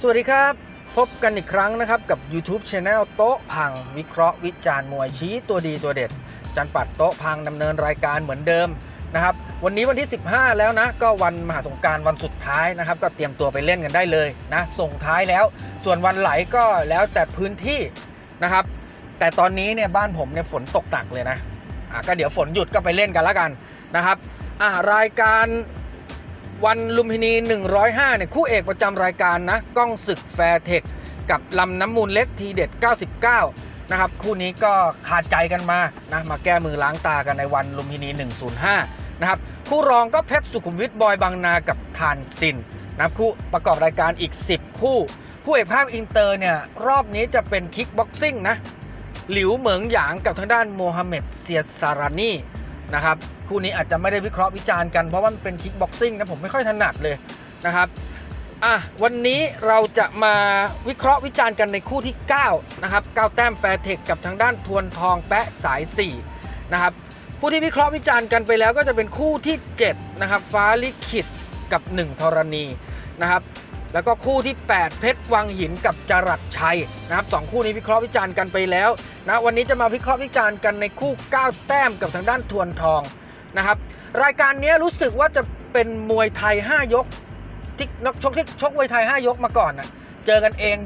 สวัสดีครับ พบกันอีกครั้งนะครับ กับ YouTube Channel โต๊ะพัง วิเคราะห์วิจารณ์มวยชี้ตัวดีตัวเด็ด จันปัดโต๊ะพังดำเนินรายการเหมือนเดิมนะครับ วันนี้วันที่ 15 แล้วนะ ก็วันมหาสงการวันสุดท้ายนะครับ ก็เตรียมตัวไปเล่นกันได้เลยนะ ส่งท้ายแล้ว ส่วนวันไหลก็แล้วแต่พื้นที่นะครับ แต่ตอนนี้เนี่ยบ้านผมเนี่ยฝนตกหนักเลยนะอะก็เดี๋ยวฝนหยุดก็ไปเล่นกันแล้วกันนะครับอะรายการ วันลุมพินี 105 เนี่ยคู่เอกประจำรายการนะก้องศึกแฟร์เทคกับลำน้ำมูลเล็กทีเด็ด 99 นะครับ คู่นี้ก็ขาดใจกันมานะมาแก้มือล้างตากันในวันลุมพินี 105 นะครับ คู่รองก็เพชรสุขุมวิทบอยบางนากับทานซินนะครับคู่ประกอบรายการอีก 10 คู่ คู่เอกภาพอินเตอร์เนี่ยรอบนี้จะเป็นคิกบ็อกซิ่งนะหลิวเหมิงหยางกับทางด้านโมฮัมเหม็ดเซียซารานี นะครับคู่นี้อาจจะไม่ได้วิเคราะห์วิจารณ์กันเพราะว่ามันเป็นคิกบ็อกซิ่งนะผมไม่ค่อยถนัดเลยนะครับอะวันนี้เราจะมาวิเคราะห์วิจารณ์กันในคู่ที่9นะครับ9แต้มแฟร์เทคกับทางด้านทวนทองแปะสาย4นะครับคู่ที่วิเคราะห์วิจารณ์กันไปแล้วก็จะเป็นคู่ที่7นะครับฟ้าลิขิตกับ 1 ธรณีนะครับ แล้วก็คู่ที่ 8 เพชรวังหินกับจรัสชัยนะครับสองคู่นี้วิเคราะห์วิจารณ์กันไปแล้วนะวันนี้จะมาวิเคราะห์วิจารณ์กันในคู่ 9 แต้มกับทางด้านทวนทองนะครับรายการนี้รู้สึกว่าจะเป็นมวยไทย 5 ยกที่นักชกที่ชกมวยไทย 5 ยกมาก่อนนะเจอกันเอง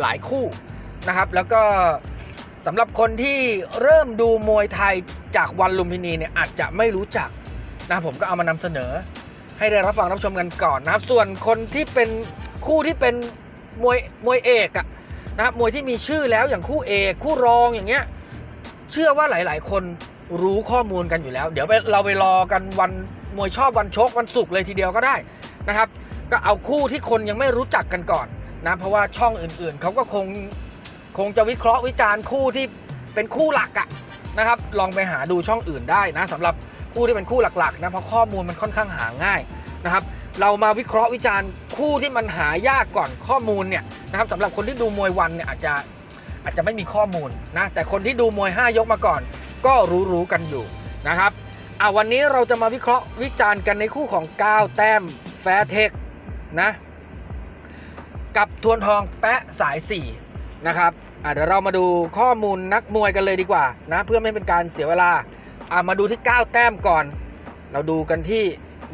หลายคู่นะครับแล้วก็สำหรับคนที่เริ่มดูมวยไทยจากวันลุมพินีเนี่ยอาจจะไม่รู้จักนะผมก็เอามานำเสนอ ให้ได้รับฟังรับชมกันก่อนนะครับ ส่วนคนที่เป็นคู่ที่เป็นมวยมวยเอกอะนะครับมวยที่มีชื่อแล้วอย่างคู่เอกคู่รองอย่างเงี้ยเชื่อว่าหลาย ๆ คนรู้ข้อมูลกันอยู่แล้ว เดี๋ยวเราไปรอกันวันมวยชอบวันชกวันศุกร์เลยทีเดียวก็ได้นะครับ ก็เอาคู่ที่คนยังไม่รู้จักกันก่อนนะเพราะว่าช่องอื่น ๆเขาก็คงคงจะวิเคราะห์วิจารณ์คู่ที่เป็นคู่หลักอะนะครับ ลองไปหาดูช่องอื่นได้นะสำหรับ คู่ที่เป็นคู่หลักๆนะเพราะข้อมูลมันค่อนข้างหาง่ายนะครับเรามาวิเคราะห์วิจารณ์คู่ที่มันหายากก่อนข้อมูลเนี่ยนะครับสำหรับคนที่ดูมวยวันเนี่ยอาจจะอาจจะไม่มีข้อมูลนะแต่คนที่ดูมวย 5 ยกมาก่อน ก็รู้ๆกันอยู่นะครับอะวันนี้เราจะมาวิเคราะห์วิจารณ์กันในคู่ของ9แต้มแฟร์เทคนะกับทวนทองแปะสาย 4 นะครับอะเดี๋ยวเรามาดูข้อมูลนักมวยกันเลยดีกว่านะเพื่อไม่เป็นการเสียเวลา อะมาดูที่ 9 แต้มก่อน เราดูกันที่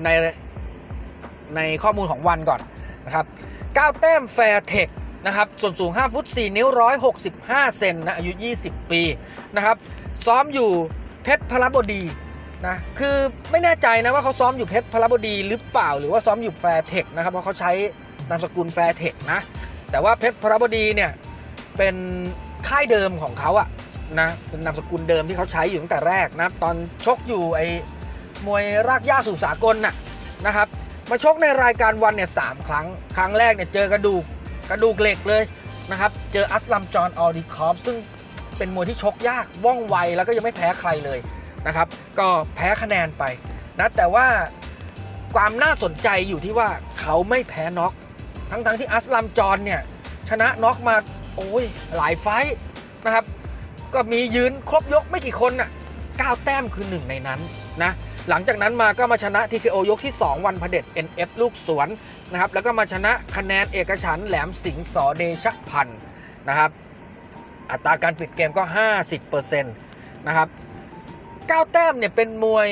ในในข้อมูลของวันก่อนนะครับ 9 แต้มแฟร์เทคนะครับ ส่วนสูง 5 ฟุต 4 นิ้ว 165 เซนนะ อายุ 20 ปีนะครับ ซ้อมอยู่เพชรพลบดีนะ คือไม่แน่ใจนะว่าเขาซ้อมอยู่เพชรพลบดีหรือเปล่า หรือว่าซ้อมอยู่แฟร์เทคนะครับ เพราะเขาใช้นามสกุลแฟร์เทคนะ แต่ว่าเพชรพลบดีเนี่ยเป็นค่ายเดิมของเขาอะ นะเป็นนามสกุลเดิมที่เขาใช้อยู่ตั้งแต่แรกนะตอนชกอยู่ไอ้มวยรากหญ้าสู่สากลน่ะนะครับมาชกในรายการวันเนี่ยสามครั้ง ครั้งแรกเนี่ยเจอกระดูกกระดูกเหล็กเลยนะครับเจออัสลัมจอห์นออดีคอฟซึ่งเป็นมวยที่ชกยากว่องไวแล้วก็ยังไม่แพ้ใครเลยนะครับ ก็แพ้คะแนนไปนะแต่ว่าความน่าสนใจอยู่ที่ว่าเขาไม่แพ้น็อกทั้งๆที่อัสลัมจอห์นเนี่ยชนะน็อกมาโอ้ยหลายไฟนะครับ ก็มียืนครบยกไม่กี่คนน่ะ9แต้มคือหนึ่งในนั้นนะหลังจากนั้นมาก็มาชนะ TKO ยกที่ 2 วันพเด็จ NF ลูกสวนนะครับแล้วก็มาชนะคะแนนเอกฉันแหลมสิงห์สอเดชพันธ์นะครับอัตราการปิดเกมก็ 50%นะครับ9แต้มเนี่ยเป็นมวย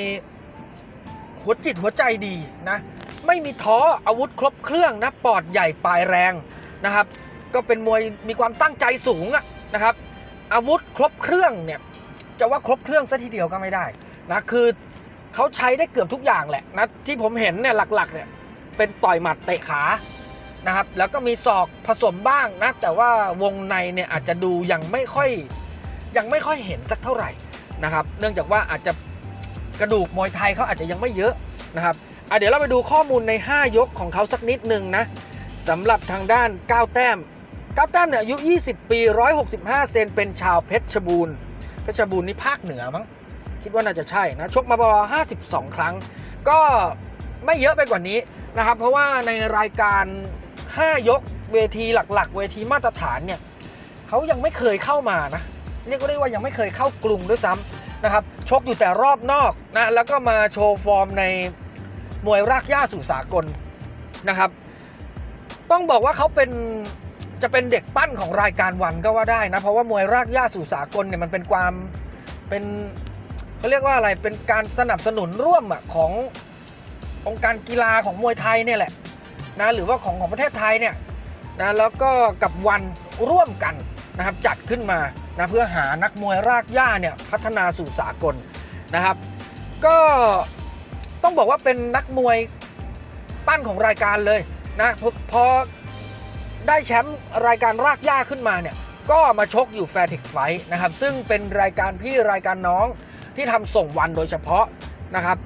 หัวจิตหัวใจดีนะไม่มีท้ออาวุธครบเครื่องนะปอดใหญ่ปลายแรงนะครับก็เป็นมวยมีความตั้งใจสูงอะนะครับ อาวุธครบเครื่องเนี่ยจะว่าครบเครื่องซะทีเดียวก็ไม่ได้นะคือเขาใช้ได้เกือบทุกอย่างแหละนะที่ผมเห็นเนี่ยหลักๆเนี่ยเป็นต่อยหมัดเตะขานะครับแล้วก็มีศอกผสมบ้างนะแต่ว่าวงในเนี่ยอาจจะดูยังไม่ค่อยยังไม่ค่อยเห็นสักเท่าไหร่นะครับ เนื่องจากว่าอาจจะกระดูกมวยไทยเขาอาจจะยังไม่เยอะนะครับเดี๋ยวเราไปดูข้อมูลใน 5 ยกของเขาสักนิดหนึ่งนะสำหรับทางด้าน 9 แต้ม ก้าวแต้มเนี่ยอายุ 20 ปี 165 เซนเป็นชาวเพชรบูรณ์เพชรบูรณ์นี่ภาคเหนือมั้งคิดว่าน่าจะใช่นะชกมาประมาณ52 ครั้ง ก็ไม่เยอะไปกว่านี้นะครับ เพราะว่าในรายการ 5 ยกเวทีหลัก ๆ เวทีมาตรฐานเนี่ยเขายังไม่เคยเข้ามานะเรียกได้ว่ายังไม่เคยเข้ากรุงด้วยซ้ำนะครับชกอยู่แต่รอบนอกนะแล้วก็มาโชว์ฟอร์มในมวยรากหญ้าสู่สากลนะครับ ต้องบอกว่าเขาเป็น จะเป็นเด็กปั้นของรายการวันก็ว่าได้นะ เพราะว่ามวยรากหญ้าสู่สากลเนี่ยมันเป็นความเป็นเขาเรียกว่าอะไรเป็นการสนับสนุนร่วมอะขององค์การกีฬาของมวยไทยเนี่ยแหละนะหรือว่าของของประเทศไทยเนี่ยนะแล้วก็กับวันร่วมกันนะครับจัดขึ้นมานะเพื่อหานักมวยรากหญ้าเนี่ยพัฒนาสู่สากลนะครับ ก็ต้องบอกว่าเป็นนักมวยปั้นของรายการเลยนะพพอ ได้แชมป์รายการรากหญ้าขึ้นมาเนี่ยก็มาชกอยู่แฟร์เทคไฟนะครับซึ่งเป็นรายการพี่รายการน้องที่ทำส่งวันโดยเฉพาะนะครับ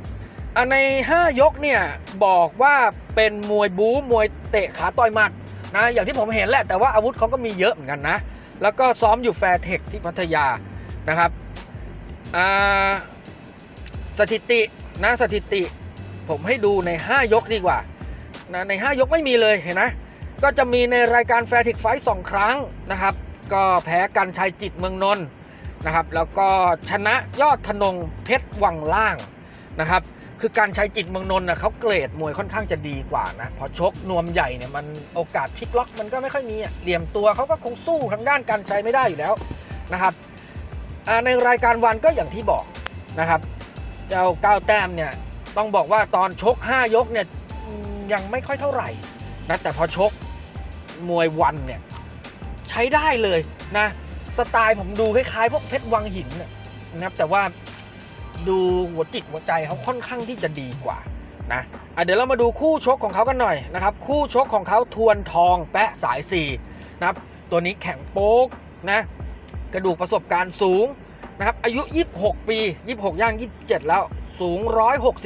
ใน 5 ยกเนี่ยบอกว่าเป็นมวยบู๊มวยเตะขาต่อยหมัดนะอย่างที่ผมเห็นแหละแต่ว่าอาวุธเขาก็มีเยอะเหมือนกันนะ แล้วก็ซ้อมอยู่แฟร์เทคที่พัทยานะครับอ่าสถิตินะสถิติผมให้ดูใน 5 ยกดีกว่านะใน 5 ยกไม่มีเลยเห็นไหม ก็จะมีในรายการแฟร์ทิกไฟสองครั้งนะครับ ก็แพ้กันชัยจิตเมืองนนท์นะครับ แล้วก็ชนะยอดธนงเพชรวังล่างนะครับ คือการชัยจิตเมืองนนท์นะเขาเกรดมวยค่อนข้างจะดีกว่านะพอชกนวมใหญ่เนี่ยมันโอกาสพลิกล็อกมันก็ไม่ค่อยมีอะเหลี่ยมตัวเขาก็คงสู้ทางด้านการชัยไม่ได้อยู่แล้วนะครับในรายการวันก็อย่างที่บอกนะครับ เจ้าก้าวแต้มเนี่ยต้องบอกว่าตอนชก 5 ยกเนี่ยยังไม่ค่อยเท่าไหร่นะแต่พอชก มวยวันเนี่ยใช้ได้เลยนะสไตล์ผมดูคล้ายๆพวกเพชรวังหินนะครับแต่ว่าดูหัวจิตหัวใจเขาค่อนข้างที่จะดีกว่านะะเดี๋ยวเรามาดูคู่ชกของเขากันหน่อยนะครับคู่ชกของเขาทวนทองแปะสายสีนะครับตัวนี้แข็งโป๊กนะกระดูกประสบการณ์สูงนะครับอายุ 26 ปี 26 ย่าง 27 แล้วสูง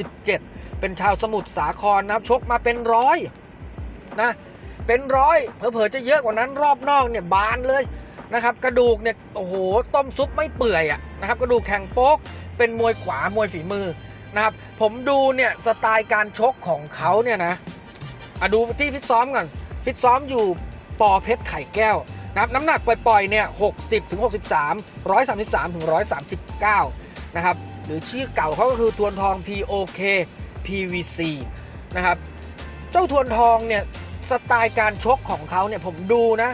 167 เป็นชาวสมุทรสาครนะครับชกมาเป็นร้อยนะ เป็นร้อยเผลอๆจะเยอะกว่านั้นรอบนอกเนี่ยบานเลยนะครับ กระดูกเนี่ยโอ้โหต้มซุปไม่เปื่อยอะนะครับกระดูกแข็งโป๊ก เป็นมวยขวามวยฝีมือนะครับ ผมดูเนี่ยสไตล์การชกของเขาเนี่ยนะอะดูที่ฟิตซ้อมก่อนฟิตซ้อมอยู่ปอเพชรไข่แก้วนะครับน้ำหนักปล่อยๆเนี่ย60ถึง63 133ถึง139นะครับหรือชื่อเก่าเขาก็คือทวนทอง POK PVC นะครับ เจ้าทวนทองเนี่ย สไตล์การชกของเขาเนี่ยผมดูนะ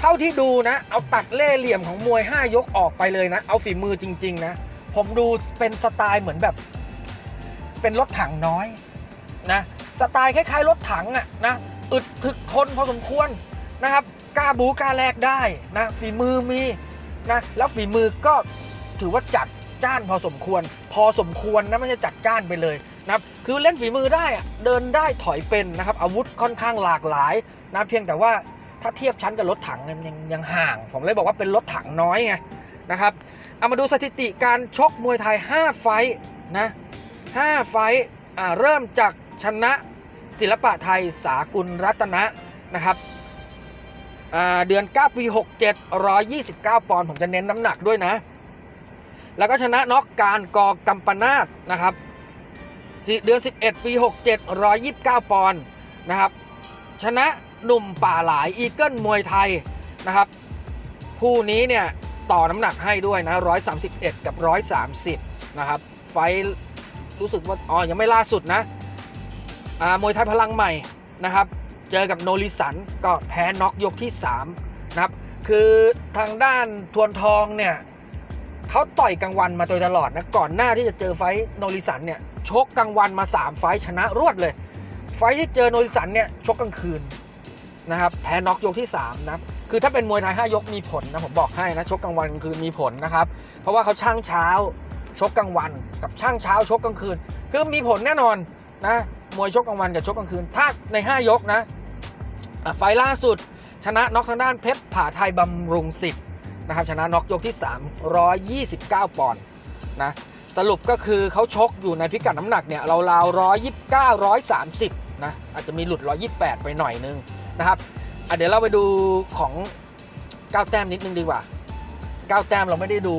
เท่าที่ดูนะ เอาตัดเล่ห์เหลี่ยมของมวย 5 ยกออกไปเลยนะ เอาฝีมือจริง ๆ นะ ผมดูเป็นสไตล์เหมือนแบบ เป็นรถถังน้อยนะสไตล์คล้ายๆรถถังอะนะอึดถึกทนพอสมควรนะครับกล้าบูกล้าแลกได้นะฝีมือมีนะแล้วฝีมือก็ถือว่าจัดจ้านพอสมควร พอสมควรนะไม่ใช่จัดจ้านไปเลย นะครับคือเล่นฝีมือได้เดินได้ถอยเป็นนะครับอาวุธค่อนข้างหลากหลายนะเพียงแต่ว่าถ้าเทียบชั้นกับรถถังยังยังห่าง ผมเลยบอกว่าเป็นรถถังน้อยไงนะครับเอามาดูสถิติการชกมวยไทย 5 ไฟนะ5ไฟอ่าเริ่มจากชนะศิลปะไทยสากุลรัตนะนะครับอ่าเดือน 9 ปี 67 129 ปอนด์ผมจะเน้นน้ำหนักด้วยนะ แล้วก็ชนะน็อกการกอกัมปนาตนะครับ เดือน 11 ปี 67 129 ปอนด์นะครับ ชนะหนุ่มป่าหลายอีเกิลมวยไทยนะครับ คู่นี้เนี่ยต่อน้ำหนักให้ด้วยนะ 131 กับ 130 นะครับ ไฟรู้สึกว่า อ๋อ ยังไม่ล่าสุดนะอ่ามวยไทยพลังใหม่นะครับ เจอกับโนริสันก็แพ้น็อกยกที่ 3 นะครับ คือทางด้านทวนทองเนี่ยเขาต่อยกลางวันมาโดยตลอดนะ ก่อนหน้าที่จะเจอไฟโนริสันเนี่ย ชกกลางวันมา 3 ไฟชนะรวดเลย ไฟที่เจอโนริสันเนี่ยชกกลางคืนนะครับแพ้น็อกยกที่3นะคือถ้าเป็นมวยไทย5ยกมีผลนะผมบอกให้นะชกกลางวันกลางคืนมีผลนะครับเพราะว่าเขาช่างเช้าชกกลางวัน กับช่างเช้าชกกลางคืน คือมีผลแน่นอนนะมวยชกกลางวันกับชกกลางคืน ถ้าใน 5 ยกนะไฟล์ล่าสุด ชนะน็อกทางด้านเพชรผาไทยบำรุงสิทธิ์นะครับชนะน็อกยกที่ 3 129 ปอนด์นะ สรุปก็คือเขาชกอยู่ในพิกัดน้ำหนักเนี่ยเราราว129 130นะอาจจะมีหลุด128ไปหน่อยนึงนะครับเดี๋ยวเราไปดูของก้าวแต้มนิดนึงดีกว่าก้าวแต้มเราไม่ได้ดู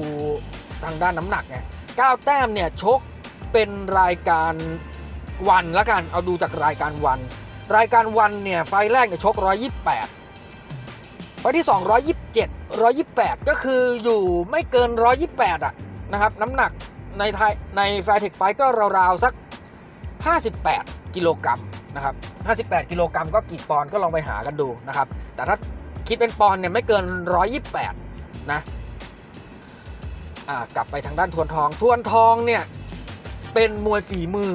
ทางด้านน้ำหนักไงก้าวแต้มเนี่ยชกเป็นรายการวันละกันเอาดูจากรายการวัน รายการวันเนี่ยไฟแรกเนี่ยชก 128 ไฟล์ที่ 2 127 128 ก็คืออยู่ไม่เกิน 128อะนะครับน้ำหนัก ในไทยในแฟร์เทคไฟก็ราวๆสัก 58 กิโลกรัมนะครับ 58 กิโลกรัมก็กี่ปอนด์ก็ลองไปหากันดูนะครับ แต่ถ้าคิดเป็นปอนด์เนี่ยไม่เกิน 128 นะอ่ากลับไปทางด้านทวนทอง ทวนทองเนี่ยเป็นมวยฝีมือ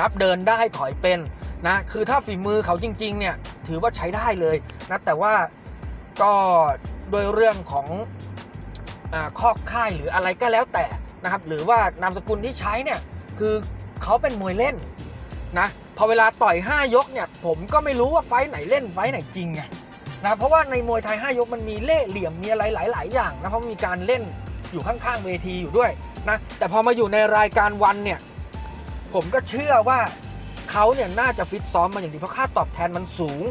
นับเดินได้ถอยเป็นนะคือถ้าฝีมือเขาจริง ๆ เนี่ยถือว่าใช้ได้เลยนะแต่ว่าก็โดยเรื่องของอาข้อค่ายหรืออะไรก็แล้วแต่ นะครับหรือว่านามสกุลที่ใช้เนี่ยคือเขาเป็นมวยเล่นนะพอเวลาต่อย 5 ยกเนี่ยผมก็ไม่รู้ว่าไฟไหนเล่นไฟไหนจริงไงนะเพราะว่าในมวยไทย 5 ยกมันมีเล่ห์เหลี่ยมมีอะไรหลาย ๆ อย่างนะเพราะมีการเล่นอยู่ข้างๆเวทีอยู่ด้วยนะแต่พอมาอยู่ในรายการวันเนี่ยผมก็เชื่อว่าเขาเนี่ยน่าจะฟิตซ้อมมาอย่างดีเพราะค่าตอบแทนมันสูง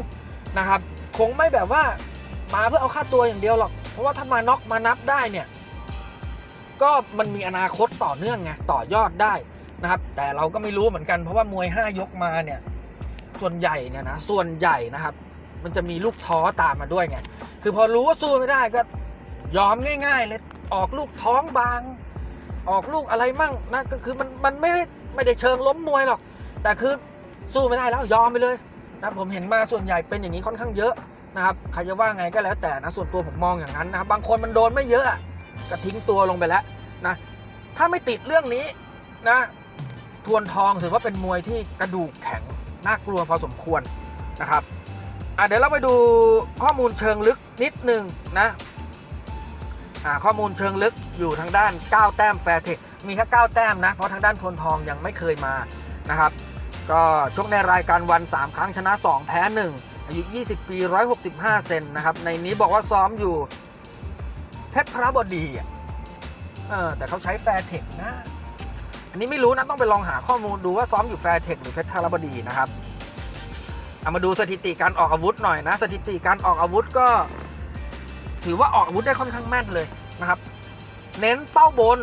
นะครับคงไม่แบบว่ามาเพื่อเอาค่าตัวอย่างเดียวหรอก เพราะว่าถ้ามาน็อกมานับได้เนี่ย ก็มันมีอนาคตต่อเนื่องไงต่อยอดได้นะครับ แต่เราก็ไม่รู้เหมือนกันเพราะว่ามวย 5 ยกมาเนี่ย ส่วนใหญ่เนี่ยนะส่วนใหญ่นะครับ มันจะมีลูกท้อตามมาด้วยไงคือพอรู้ว่าสู้ไม่ได้ก็ยอมง่าย ๆ เลยออกลูกท้องบาง ออกลูกอะไรมั่งนะก็คือมันมันไม่ได้ไม่ได้เชิงล้มมวยหรอก แต่คือสู้ไม่ได้แล้วยอมไปเลยนะผมเห็นมาส่วนใหญ่เป็นอย่างนี้ค่อนข้างเยอะนะครับใครจะว่าไงก็แล้วแต่นะส่วนตัวผมมองอย่างนั้นนะครับบางคนมันโดนไม่เยอะอะ ก็ทิ้งตัวลงไปแล้วนะถ้าไม่ติดเรื่องนี้นะทวนทองถือว่าเป็นมวยที่กระดูกแข็งน่ากลัวพอสมควรนะครับเดี๋ยวเราไปดูข้อมูลเชิงลึกนิดหนึ่งนะข้อมูลเชิงลึกอยู่ทางด้าน 9 แต้มแฟร์เทคมีแค่9แต้มนะ เพราะทางด้านทวนทองยังไม่เคยมานะครับ ก็ชกในรายการวัน 3 ครั้งชนะ 2 แพ้ 1 อายุ 20 ปี 165 เซนนะครับ ในนี้บอกว่าซ้อมอยู่ เพชรพระบดีอะเออแต่เขาใช้แฟร์เทคนะ อันนี้ไม่รู้นะต้องไปลองหาข้อมูลดูว่าซ้อมอยู่แฟร์เทคหรือเพชรพระบดีนะครับเอามาดูสถิติการออกอาวุธหน่อยนะ สถิติการออกอาวุธก็ ถือว่าออกอาวุธได้ค่อนข้างแม่นเลยนะครับ เน้นเป้าบน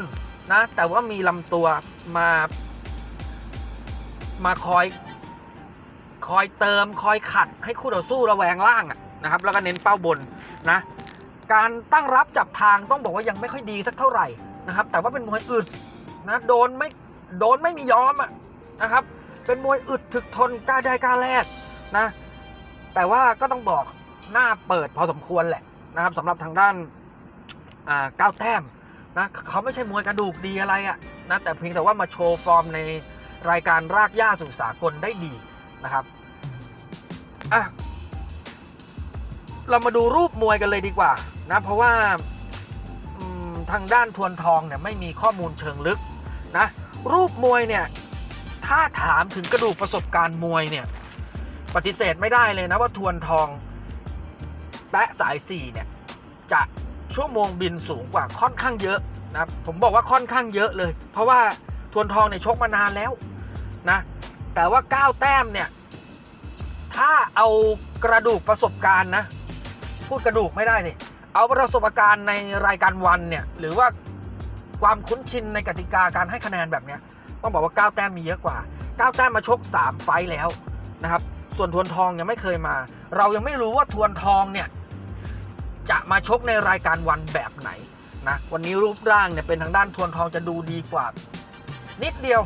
นะ แต่ว่ามีลำตัวมา มาคอย คอยเติมคอยขัดให้คู่ต่อสู้ระแวงล่างนะครับ แล้วก็เน้นเป้าบนนะ การตั้งรับจับทางต้องบอกว่ายังไม่ค่อยดีสักเท่าไหร่นะครับ แต่ว่าเป็นมวยอึดนะโดนไม่โดนไม่มียอมอะนะครับ เป็นมวยอึดถึกทนกล้าได้กล้าแลกนะ แต่ว่าก็ต้องบอกหน้าเปิดพอสมควรแหละนะครับสำหรับทางด้านอ่าก้าวแต้มนะเขาไม่ใช่มวยกระดูกดีอะไรอะนะแต่เพียงแต่ว่ามาโชว์ฟอร์มในรายการรากหญ้าสู่สากลได้ดีนะครับอะ เรามาดูรูปมวยกันเลยดีกว่านะเพราะว่าทางด้านทวนทองเนี่ยไม่มีข้อมูลเชิงลึกนะรูปมวยเนี่ยถ้าถามถึงกระดูกประสบการณ์มวยเนี่ยปฏิเสธไม่ได้เลยนะว่าทวนทองแปะสาย4เนี่ยจะชั่วโมงบินสูงกว่าค่อนข้างเยอะนะผมบอกว่าค่อนข้างเยอะเลย เพราะว่าทวนทองเนี่ยชกมานานแล้วนะแต่ว่า 9 แต้มเนี่ยถ้าเอากระดูกประสบการณ์นะ พูดกระดูกไม่ได้สิเอาประสบการณ์ในรายการวันเนี่ยหรือว่าความคุ้นชินในกติกาการให้คะแนนแบบเนี้ยต้องบอกว่า 9 แต้มมีเยอะกว่า 9 แต้มมาชก 3 ไฟแล้วนะครับ ส่วนทวนทองยังไม่เคยมา เรายังไม่รู้ว่าทวนทองเนี่ยจะมาชกในรายการวันแบบไหนนะวันนี้รูปร่างเนี่ยเป็นทางด้านทวนทองจะดูดีกว่า นิดเดียว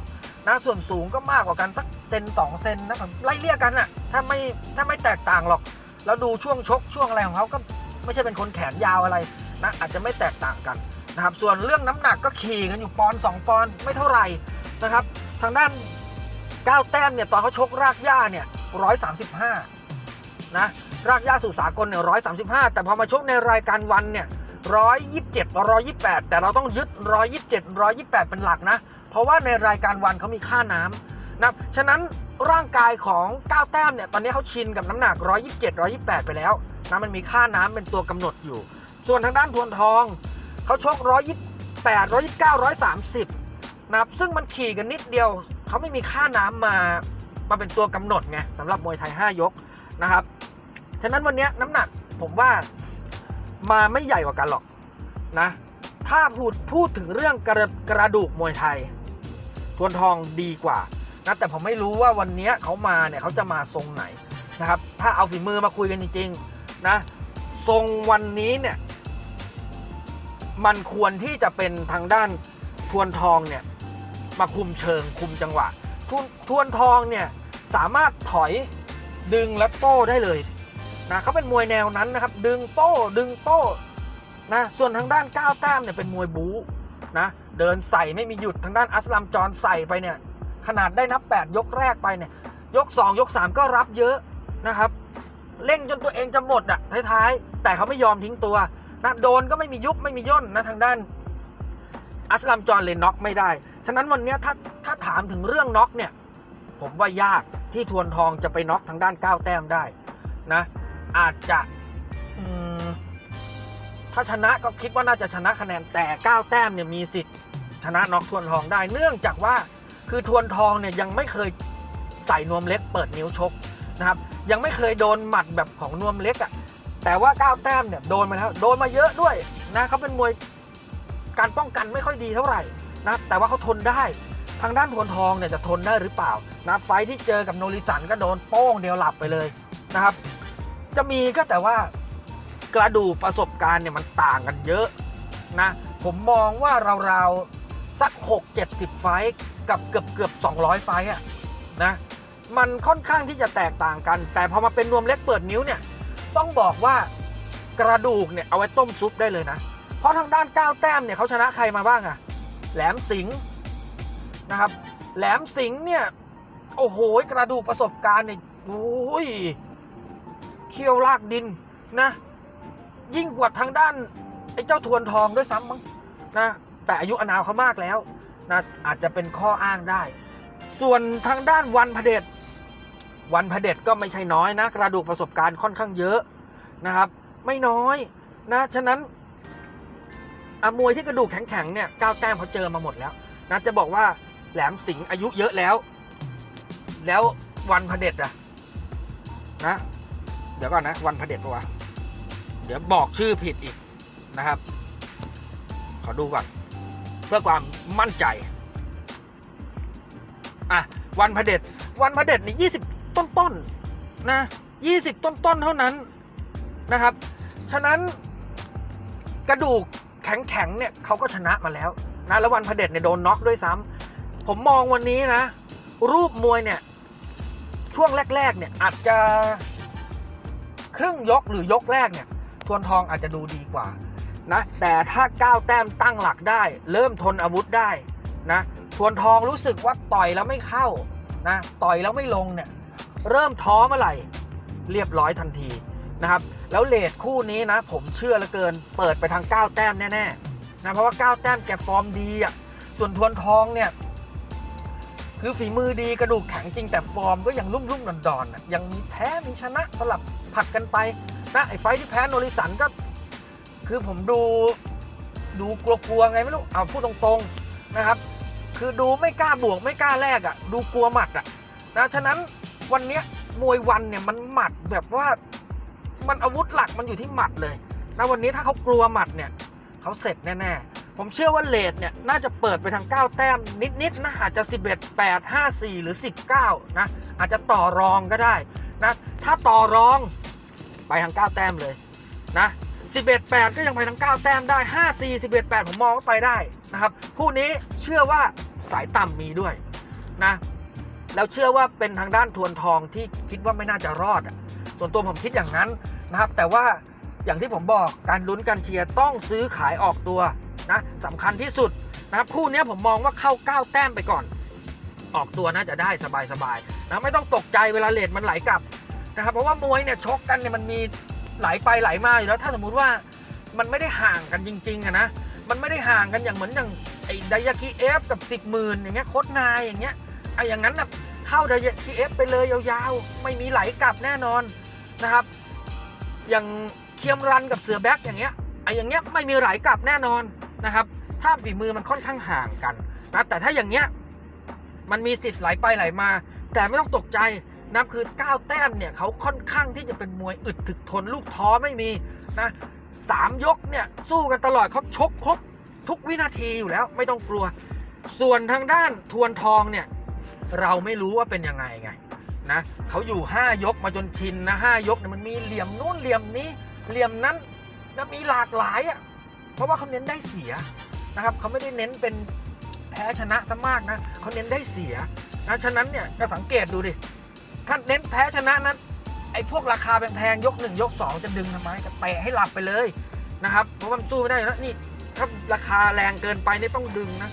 นะส่วนสูงก็มากกว่ากันสักเซนสองเซนนะครับไล่เลี่ยกันอะถ้าไม่ถ้าไม่แตกต่างหรอก แล้วดูช่วงชกช่วงอะไรของเขาก็ไม่ใช่เป็นคนแขนยาวอะไรนะอาจจะไม่แตกต่างกันนะครับส่วนเรื่องน้ำหนักก็ขี่กันอยู่ปอนสองปอนไม่เท่าไหร่นะครับทางด้านก้าวแต้มเนี่ยตอนเขาชกรากหญ้าเนี่ยร้อยสามสิบห้านะรากหญ้าสู่สากลเนี่ยร้อยสามสิบห้าแต่พอมาชกในรายการวันเนี่ยร้อยยี่สิบเจ็ดร้อยยี่แปดแต่เราต้องยึดร้อยยี่สิบเจ็ดร้อยยี่แปดเป็นหลักนะ เพราะว่าในรายการวันเขามีค่าน้ำนะฉะนั้น ร่างกายของก้าวแต้มเนี่ยตอนนี้เขาชินกับน้ำหนัก 127 128 ไปแล้วนะมันมีค่าน้ำเป็นตัวกำหนดอยู่ ส่วนทางด้านทวนทองเขาชก 128 129 130นะครับซึ่งมันขี่กันนิดเดียว เขาไม่มีค่าน้ำมามาเป็นตัวกำหนดไงสำหรับมวยไทย 5 ยกนะครับฉะนั้นวันนี้น้ำหนักผมว่ามาไม่ใหญ่กว่ากันหรอกนะถ้าพูดพูดถึงเรื่องกระกระดูกมวยไทย ทวนทองดีกว่า นะแต่ผมไม่รู้ว่าวันนี้เขามาเนี่ยเขาจะมาทรงไหนนะครับ ถ้าเอาฝีมือมาคุยกันจริงๆนะทรงวันนี้เนี่ยมันควรที่จะเป็นทางด้านทวนทองเนี่ยมาคุมเชิงคุมจังหวะทวนทวนทองเนี่ยสามารถถอยดึงแล้วโต้ได้เลยนะเขาเป็นมวยแนวนั้นนะครับ ดึงโต้ดึงโต้นะส่วนทางด้านก้าวแต้มเนี่ยเป็นมวยบู๊นะเดินใส่ไม่มีหยุดทางด้านอัสลัมจรใส่ไปเนี่ย ขนาดได้นับ 8 ยกแรกไปเนี่ย ยก 2 ยก 3 ก็รับเยอะนะครับ เร่งจนตัวเองจะหมดอะท้ายๆ แต่เขาไม่ยอมทิ้งตัวนะโดนก็ไม่มียุบไม่มีย่นนะทางด้าน อัสลัมจรเลยน็อกไม่ได้ ฉะนั้นวันนี้ถ้าถ้าถามถึงเรื่องน็อกเนี่ย ผมว่ายากที่ทวนทองจะไปน็อกทางด้านก้าวแต้มได้นะ อาจจะถ้าชนะก็คิดว่าน่าจะชนะคะแนนแต่ก้าวแต้มเนี่ยมีสิทธิ์ชนะน็อกทวนทองได้ เนื่องจากว่า คือทวนทองเนี่ยยังไม่เคยใส่นวมเล็กเปิดนิ้วชกนะครับ ยังไม่เคยโดนหมัดแบบของนวมเล็กอะ่ะแต่ว่าก้าวแต้มเนี่ยโดนมาแล้วโดนมาเยอะด้วยนะเขาเป็นมวยการป้องกันไม่ค่อยดีเท่าไหร่นะแต่ว่าเขาทนได้ทางด้านทวนทองเนี่ยจะทนได้หรือเปล่านะไฟที่เจอกับโนริสันก็โดนโป้งเดียวหลับไปเลยนะครับ จะมีก็แต่ว่ากระดูกประสบการณ์เนี่ยมันต่างกันเยอะนะผมมองว่าราวๆสัก 6 70 ไฟ กับเกือบเกือบ200 ไฟอะนะมันค่อนข้างที่จะแตกต่างกัน แต่พอมาเป็นนวมเล็กเปิดนิ้วเนี่ยต้องบอกว่ากระดูกเนี่ยเอาไว้ต้มซุปได้เลยนะ เพราะทางด้านก้าวแต้มเนี่ยเขาชนะใครมาบ้างอะแหลมสิงห์นะครับ แหลมสิงห์เนี่ยโอ้โหกระดูกประสบการณ์เนี่ยโอ้ยเคี่ยวลากดินนะ ยิ่งกว่าทางด้านไอ้เจ้าทวนทองด้วยซ้ำมั้งนะแต่อายุอนามเขามากแล้ว นะอาจจะเป็นข้ออ้างได้ ส่วนทางด้านวันพระเดชวันพระเดชก็ไม่ใช่น้อยนะ กระดูกประสบการณ์ค่อนข้างเยอะนะครับ ไม่น้อยนะฉะนั้นอมวยที่กระดูกแข็งๆเนี่ยก้าวแต้มเขาเจอมาหมดแล้วนะจะบอกว่าแหลมสิงอายุเยอะแล้ว แล้ววันพระเดชอะนะเดี๋ยวก่อนนะวันพระเดชปะวะเดี๋ยวบอกชื่อผิดอีกนะครับ ขอดูก่อน เพื่อความมั่นใจอะวันพระเดชวันพระเดชนี่ยี่สิบต้นต้นนะยี่สิบต้นต้นๆเท่านั้นนะครับ ฉะนั้นกระดูกแข็งๆเนี่ยเขาก็ชนะมาแล้วนะแล้ววันพระเดชเนี่ยโดนน็อกด้วยซ้ำผมมองวันนี้นะ รูปมวยเนี่ยช่วงแรก ๆ เนี่ยอาจจะครึ่งยกหรือยกแรกเนี่ยทวนทองอาจจะดูดีกว่า นะแต่ถ้าก้าวแต้มตั้งหลักได้ เริ่มทนอาวุธได้นะทวนทองรู้สึกว่าต่อยแล้วไม่เข้านะต่อยแล้วไม่ลงเนี่ยเริ่มท้อเมื่อไหร่เรียบร้อยทันทีนะครับแล้วเลดคู่นี้นะ ผมเชื่อเหลือเกิน เปิดไปทางก้าวแต้มแน่ๆนะเพราะว่าก้าวแต้มแกฟอร์มดีอะส่วนทวนทองเนี่ยคือฝีมือดีกระดูกแข็งจริงแต่ฟอร์มก็ยังรุ่มรุ่มดอนดอนๆยังมีแพ้มีชนะสลับผัดกันไปนะไอ้ไฟที่แพ้โนริสันก็ คือผมดูดูกลัวๆไงไม่รู้เอาพูดตรงๆนะครับ คือดูไม่กล้าบวกไม่กล้าแลกอะ่ะ ดูกลัวหมัดอะ่ะนะฉะนั้นวันเนี้ยมวยวันเนี่ยมันหมัดแบบว่ามันอาวุธหลักมันอยู่ที่หมัดเลยนะวันนี้ถ้าเขากลัวหมัดเนี่ยเขาเสร็จแน่ๆ ผมเชื่อว่าเลดเนี่ยน่าจะเปิดไปทาง 9 แต้มนิดๆนะอาจจะ 11 8 5 4 หรือ 19 นะ อาจจะต่อรองก็ได้นะถ้าต่อรองไปทาง 9 แต้มเลยนะ 11 8 ก็ยังไปทาง9 แต้มได้ 5 4 11 8 ผมมองว่าไปได้นะครับคู่นี้เชื่อว่าสายต่ำมีด้วยนะแล้วเชื่อว่าเป็นทางด้านทวนทองที่คิดว่าไม่น่าจะรอด ส่วนตัวผมคิดอย่างนั้นนะครับ แต่ว่าอย่างที่ผมบอกการลุ้นการเชียร์ต้องซื้อขายออกตัวนะสำคัญที่สุดนะครับคู่นี้ผมมองว่าเข้า 9 แต้มไปก่อน ออกตัวน่าจะได้สบายๆนะไม่ต้องตกใจเวลาเลทมันไหลกลับนะครับเพราะว่ามวยเนี่ยชกกันเนี่ยมันมี ไหลไปไหลมาอยู่แล้วถ้าสมมุติว่ามันไม่ได้ห่างกันจริงๆอะนะมันไม่ได้ห่างกันอย่างเหมือนอย่างไอ้ไดยากิเอฟกับ10หมื่นอย่างเงี้ยโคตรนายอย่างเงี้ยไอ้อย่างนั้นนะเข้าไดยากิเอฟไปเลยยาวๆ ไม่มีไหลกลับแน่นอนนะครับ อย่างเคียมรันกับเสือแบ็กอย่างเงี้ยไอ้อย่างเงี้ยไม่มีไหลกลับแน่นอนนะครับ ถ้าฝีมือมันค่อนข้างห่างกันนะแต่ถ้าอย่างเงี้ยมันมีสิทธิ์ไหลไปไหลมา แต่ไม่ต้องตกใจ นะคือก้าวแต้มเนี่ยเขาค่อนข้างที่จะเป็นมวยอึดถึกทนลูกท้อไม่มีนะสามยกเนี่ยสู้กันตลอดเขาชกครบทุกวินาทีอยู่แล้วไม่ต้องกลัว ส่วนทางด้านทวนทองเนี่ยเราไม่รู้ว่าเป็นยังไงไงนะเขาอยู่ 5 ยกมาจนชินนะห้ายกเนี่ยมันมีเหลี่ยมนู้นเหลี่ยมนี้เหลี่ยมนั้นนะมีหลากหลายอะเพราะว่าเขาเน้นได้เสียนะครับเขาไม่ได้เน้นเป็นแพ้ชนะซะมากนะเขาเน้นได้เสียนะฉะนั้นเนี่ยก็สังเกตดูดิ ถ้าเน้นแพ้ชนะนั้นไอ้พวกราคาแพงๆยกหนึ่งยกสองจะดึงทำไมก็เตะให้หลับไปเลยนะครับเพราะมันสู้ไม่ได้อยู่แล้วนี่ถ้าราคาแรงเกินไปนี่ต้องดึงนะ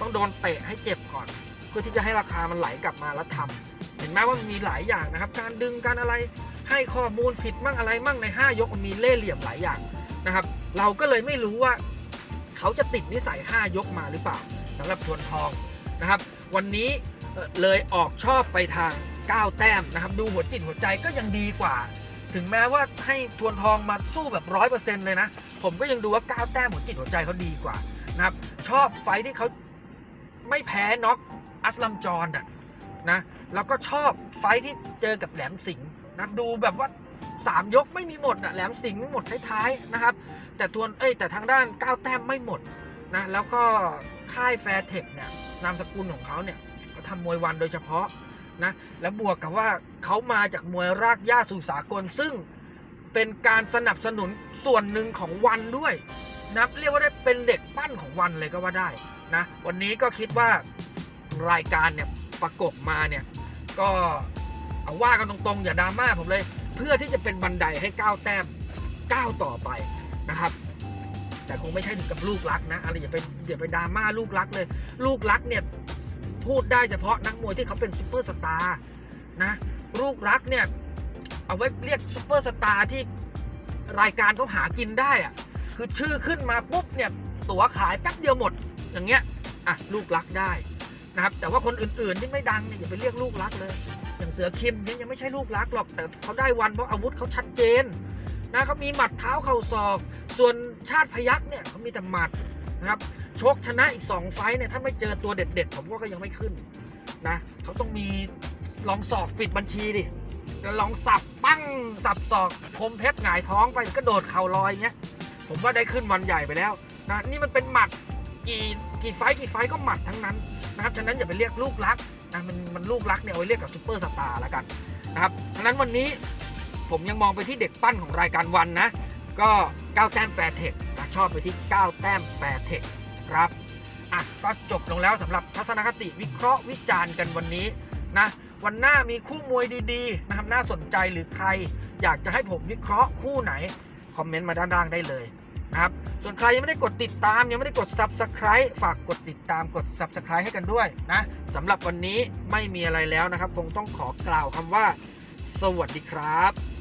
ต้องโดนเตะให้เจ็บก่อน เพื่อที่จะให้ราคามันไหลกลับมาแล้วทำเห็นไหมว่ามันมีหลายอย่างนะครับ การดึงการอะไรให้ข้อมูลผิดมั่งอะไรมั่งใน 5 ยกมันมีเล่เหลี่ยมหลายอย่างนะครับ เราก็เลยไม่รู้ว่า เขาจะติดนิสัย 5 ยกมาหรือเปล่าสำหรับทวนทองนะครับ วันนี้เลยออกชอบไปทาง 9 แต้มนะครับ ดูหัวจิตหัวใจก็ยังดีกว่า ถึงแม้ว่าให้ทวนทองมาสู้แบบร้อยเปอร์เซ็นต์เลยนะ ผมก็ยังดูว่า 9 แต้มหัวจิตหัวใจเขาดีกว่านะครับ ชอบไฟที่เขาไม่แพ้น็อกอัสลัมจอนอะนะแล้วก็ชอบไฟที่เจอกับแหลมสิงห์นะดูแบบว่า3ยกไม่มีหมดอะแหลมสิงห์ไม่หมดท้ายๆนะครับ แต่ทวนเอ้ยแต่ทางด้าน 9 แต้มไม่หมดนะแล้วก็ค่ายแฟร์เทคเนี่ยนามสกุลของเขาเนี่ยเขาทำมวยวันโดยเฉพาะ นะแล้วบวกกับว่าเขามาจากมวยรากหญ้าสู่สากลซึ่งเป็นการสนับสนุนส่วนหนึ่งของวันด้วยนะับเรียกว่าได้เป็นเด็กปั้นของวันเลยก็ว่าได้นะวันนี้ก็คิดว่ารายการเนี่ยประกบมาเนี่ยก็เอาว่ากันตรงๆ อย่าดราม่าผมเลย เพื่อที่จะเป็นบันไดให้ก้าวแต้มก้าวต่อไปนะครับ แต่คงไม่ใช่ถึงกับลูกรักนะอะไรอย่าไปอย่าไปดราม่าลูกรักเลย ลูกรักเนี่ย พูดได้เฉพาะนักมวยที่เขาเป็นซูเปอร์สตาร์นะลูกรักเนี่ย เอาไว้เรียกซูเปอร์สตาร์ที่รายการเขาหากินได้อะคือชื่อขึ้นมาปุ๊บเนี่ยตั๋วขายแป๊บเดียวหมดอย่างเงี้ยอะลูกรักได้นะครับแต่ว่าคนอื่นๆที่ไม่ดังเนี่ยอย่าไปเรียกลูกรักเลย อย่างเสือคิมเนี่ยยังไม่ใช่ลูกรักหรอกแต่เขาได้วันเพราะอาวุธเขาชัดเจนนะเขามีหมัดเท้าเข่าศอก ส่วนชาติพยักเนี่ยเขามีแต่หมัด นะครับชกชนะอีก 2 ไฟต์เนี่ยถ้าไม่เจอตัวเด็ด ๆ ผมว่าก็ยังไม่ขึ้นนะเขาต้องมีลองสอบปิดบัญชีดิลองสับปั้งสับศอกคมเพชรหงายท้องไปก็โดดเข่าลอยเงี้ยผมว่าได้ขึ้นวันใหญ่ไปแล้วนะนี่มันเป็นหมัดกี่กี่ไฟต์กี่ไฟต์ก็หมัดทั้งนั้นนะครับฉะนั้นอย่าไปเรียกลูกรักนะมันมันลูกรักเนี่ยเอาไว้เรียกกับซูเปอร์สตาร์แล้วกันนะครับฉะนั้นวันนี้ผมยังมองไปที่เด็กปั้นของรายการวันนะ ก็9แต้มแฟร์เทค ชอบไปที่ 9 แต้มแฟร์เทคครับอะก็จบลงแล้วสำหรับทัศนคติวิเคราะห์วิจารณ์กันวันนี้นะวันหน้ามีคู่มวยดีๆนะครับน่าสนใจหรือใคร อยากจะให้ผมวิเคราะห์คู่ไหน คอมเมนต์มาด้านล่างได้เลยนะครับส่วนใครยังไม่ได้กดติดตามยังไม่ได้กด Subscribe ฝากกดติดตามกด Subscribe ให้กันด้วยนะสำหรับวันนี้ไม่มีอะไรแล้วนะครับ คงต้องขอกล่าวคำว่า สวัสดีครับ